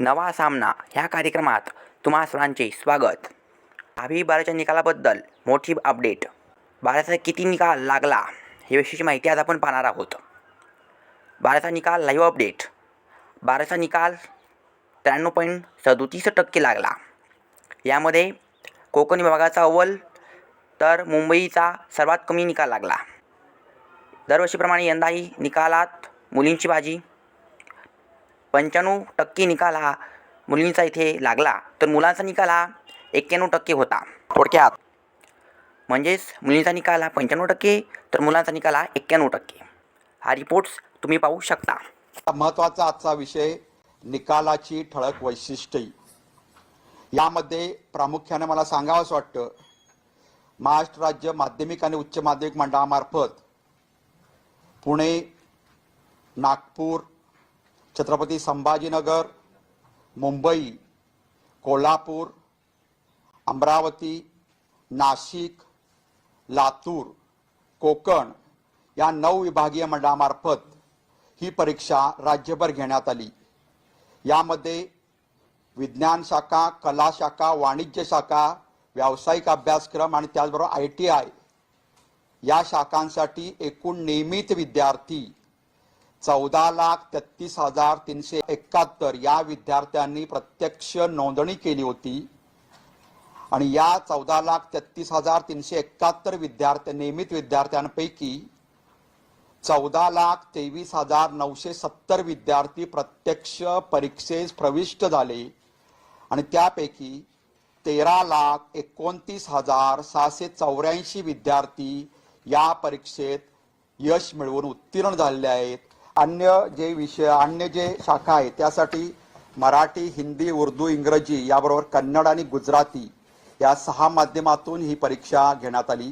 नवा सामना ह्या कार्यक्रमात तुम्हा सर्वांचे स्वागत. दहावी बाराच्या निकालाबद्दल मोठी अपडेट बाराचा किती निकाल लागला हे विषयीची माहिती आज आपण पाहणार आहोत. बाराचा निकाल लाईव्ह अपडेट बाराचा निकाल त्र्याण्णव पॉईंट सदोतीस टक्के लागला. यामध्ये कोकण विभागाचा अव्वल तर मुंबईचा सर्वात कमी निकाल लागला. दरवर्षीप्रमाणे यंदाही निकालात मुलींची बाजी पंच्याण्णव टक्के निकाल हा मुलींचा इथे लागला. तर मुलांचा निकाल हा एक्क्याण्णव टक्के होता. थोडक्यात म्हणजेच मुलींचा निकाल हा पंच्याण्णव टक्के तर मुलांचा निकाल हा एक्क्याण्णव टक्के. हा रिपोर्ट्स तुम्ही पाहू शकता. महत्त्वाचा आजचा विषय निकालाची ठळक वैशिष्ट्ये. यामध्ये प्रामुख्याने मला सांगावंसं वाटतं महाराष्ट्र राज्य माध्यमिक आणि उच्च माध्यमिक मंडळामार्फत पुणे नागपूर छत्रपती संभाजीनगर मुंबई कोल्हापूर अमरावती नाशिक लातूर कोकण या नऊ विभागीय मंडळामार्फत ही परीक्षा राज्यभर घेण्यात आली. यामध्ये विज्ञान शाखा कला शाखा वाणिज्य शाखा व्यावसायिक अभ्यासक्रम आणि त्याचबरोबर आय टी आय या शाखांसाठी एकूण नियमित विद्यार्थी चौदा लाख तेहतीस हजार तीनशे एकाहत्तर या विद्यार्थ्यांनी प्रत्यक्ष नोंदणी केली होती. आणि या चौदा लाख तेहतीस हजार तीनशे एकाहत्तर विद्यार्थी नियमित विद्यार्थ्यांपैकी चौदा लाख तेवीस हजार नऊशे सत्तर विद्यार्थी प्रत्यक्ष परीक्षेस प्रविष्ट झाले. आणि त्यापैकी तेरा लाख एकोणतीस हजार सहाशे चौऱ्याऐंशी विद्यार्थी या परीक्षेत यश मिळवून उत्तीर्ण झालेले आहेत. अन्य जे विषय अन्य जे शाखा आहे त्यासाठी मराठी हिंदी उर्दू इंग्रजी याबरोबर कन्नड आणि गुजराती या सहा माध्यमातून ही परीक्षा घेण्यात आली.